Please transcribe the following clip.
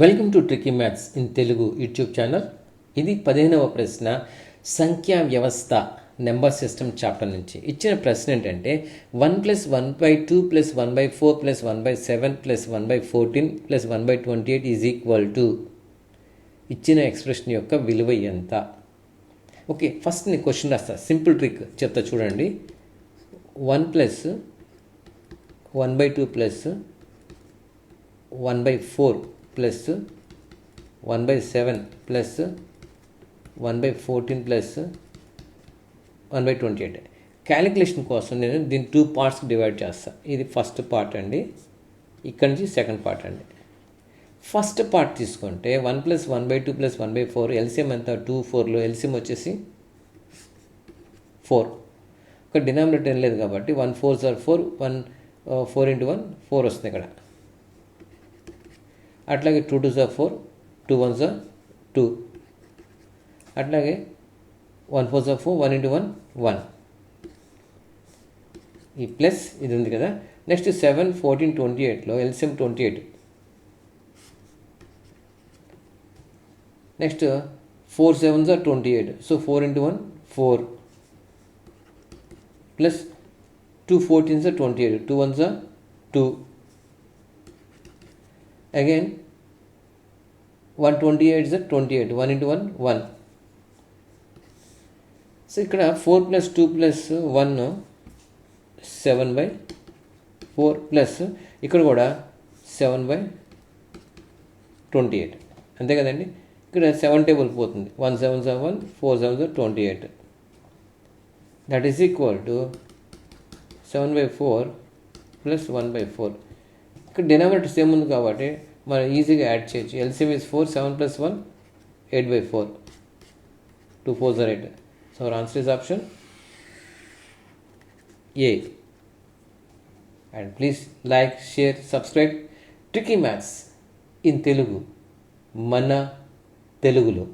Welcome to tricky maths in Telugu YouTube channel ఇది పదిహేనవ ప్రశ్న సంఖ్యా వ్యవస్థ నెంబర్ సిస్టమ్ చాప్టర్ నుంచి. ఇచ్చిన ప్రశ్న ఏంటంటే one plus one by two plus one by four plus one by seven plus one by fourteen plus one by twenty eight is equal to ఇచ్చిన ఎక్స్ప్రెషన్ యొక్క విలువ ఎంత? ఓకే ఫస్ట్ నేను question రాస్తా. సింపుల్ ట్రిక్ చెప్తా చూడండి. One plus one by two plus one by four plus one by seven plus one by fourteen plus one by twenty eight. Calculation కోసం నేను దీన్ని టూ పార్ట్స్ డివైడ్ చేస్తాను ఇది first part అండి. ఇక్కడ నుంచి సెకండ్ పార్ట్ అండి. ఫస్ట్ పార్ట్ తీసుకుంటే one plus one by two plus one by four LCM ఎంత? టూ ఫోర్లో ఎల్సిఎం వచ్చేసి ఫోర్. ఒక డినామినేటర్ ఏం లేదు కాబట్టి one four sir four one four into one four వస్తుంది ఇక్కడ. అట్లాగే టూ టూ జా ఫోర్ టూ వన్ జా టూ అట్లాగే వన్ ఫోర్ జా four one into one one ఈ ప్లస్ ఇది ఉంది కదా. నెక్స్ట్ సెవెన్ ఫోర్టీన్ ట్వంటీ ఎయిట్లో LCM twenty eight next four seven జా twenty eight so four into one four plus two fourteen జా ట్వంటీ ఎయిట్ టూ వన్ జా two again one twenty eight sir twenty eight one into one one so ఇక్కడ four plus two plus one seven by four plus ఇక్కడ కూడా seven by twenty eight అంతే కదండి? ఇక్కడ seven table పోతుంది. One seven seven four seven seven twenty eight that is equal to seven by four plus one by four ఇక్కడ denominator same ఉంది కాబట్టి మనం ఈజీగా యాడ్ చేయొచ్చు. LCM is four seven plus one eight by four two four జర్ eight so our answer is option A and please like share subscribe tricky maths in Telugu మన తెలుగులో